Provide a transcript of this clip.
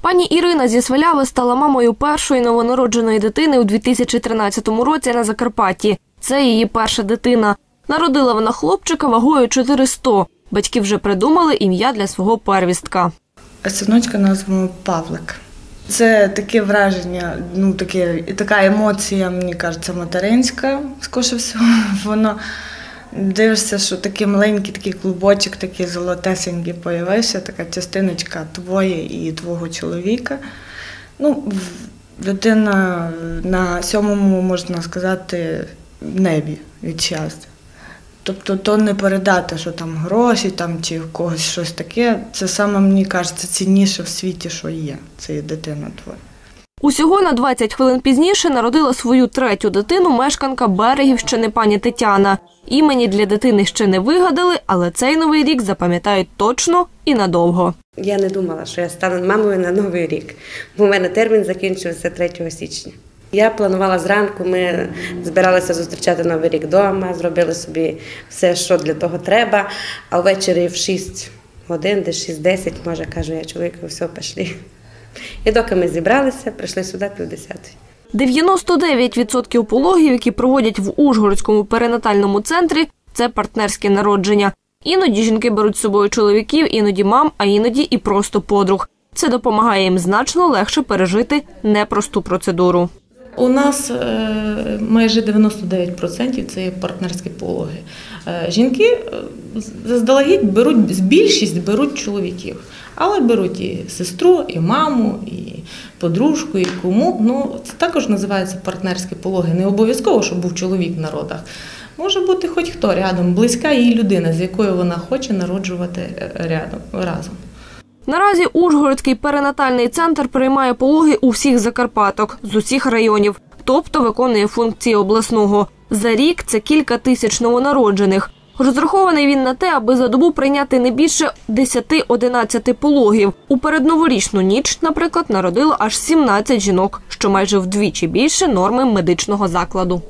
Пані Ірина зі Сваляви стала мамою першої новонародженої дитини у 2013 році на Закарпатті. Це її перша дитина. Народила вона хлопчика вагою 400. Батьки вже придумали ім'я для свого первістка. Синочка назвемо Павлик. Це таке враження, ну таке, така емоція, мені кажеться, материнська, скоріше всього. Воно дивишся, що такий маленький такий клубочок, такий золотесенький появився, така частиночка твоє і твого чоловіка. Ну, людина на сьомому, можна сказати, небі від щастя. Тобто то не передати, що там гроші там, чи в когось щось таке. Це саме, мені кажеться, цінніше в світі, що є. Це є дитина твоя. Усього на 20 хвилин пізніше народила свою третю дитину мешканка Берегівщини пані Тетяна. Імені для дитини ще не вигадали, але цей новий рік запам'ятають точно і надовго. Я не думала, що я стану мамою на новий рік, бо в мене термін закінчився 3 січня. Я планувала зранку, ми збиралися зустрічати новий рік вдома, зробили собі все, що для того треба. А ввечері в 6 годин, десь 6-10, може, кажу я чоловіку, все, пішли. І доки ми зібралися, прийшли сюди півдесятої. 99% пологів, які проводять в Ужгородському перинатальному центрі, це партнерське народження. Іноді жінки беруть з собою чоловіків, іноді мам, а іноді і просто подруг. Це допомагає їм значно легше пережити непросту процедуру. У нас е, майже 99% це є партнерські пологи. Е, Жінки е, заздалегідь беруть більшість беруть чоловіків, але беруть і сестру, і маму, і подружку, і кому. Ну це також називається партнерські пологи. Не обов'язково, щоб був чоловік в народах. Може бути хоч хто рядом, близька їй людина, з якою вона хоче народжувати рядом разом. Наразі Ужгородський перинатальний центр приймає пологи у всіх Закарпаток з усіх районів, тобто виконує функції обласного. За рік це кілька тисяч новонароджених. Розрахований він на те, аби за добу прийняти не більше 10-11 пологів. У передноворічну ніч, наприклад, народило аж 17 жінок, що майже вдвічі більше норми медичного закладу.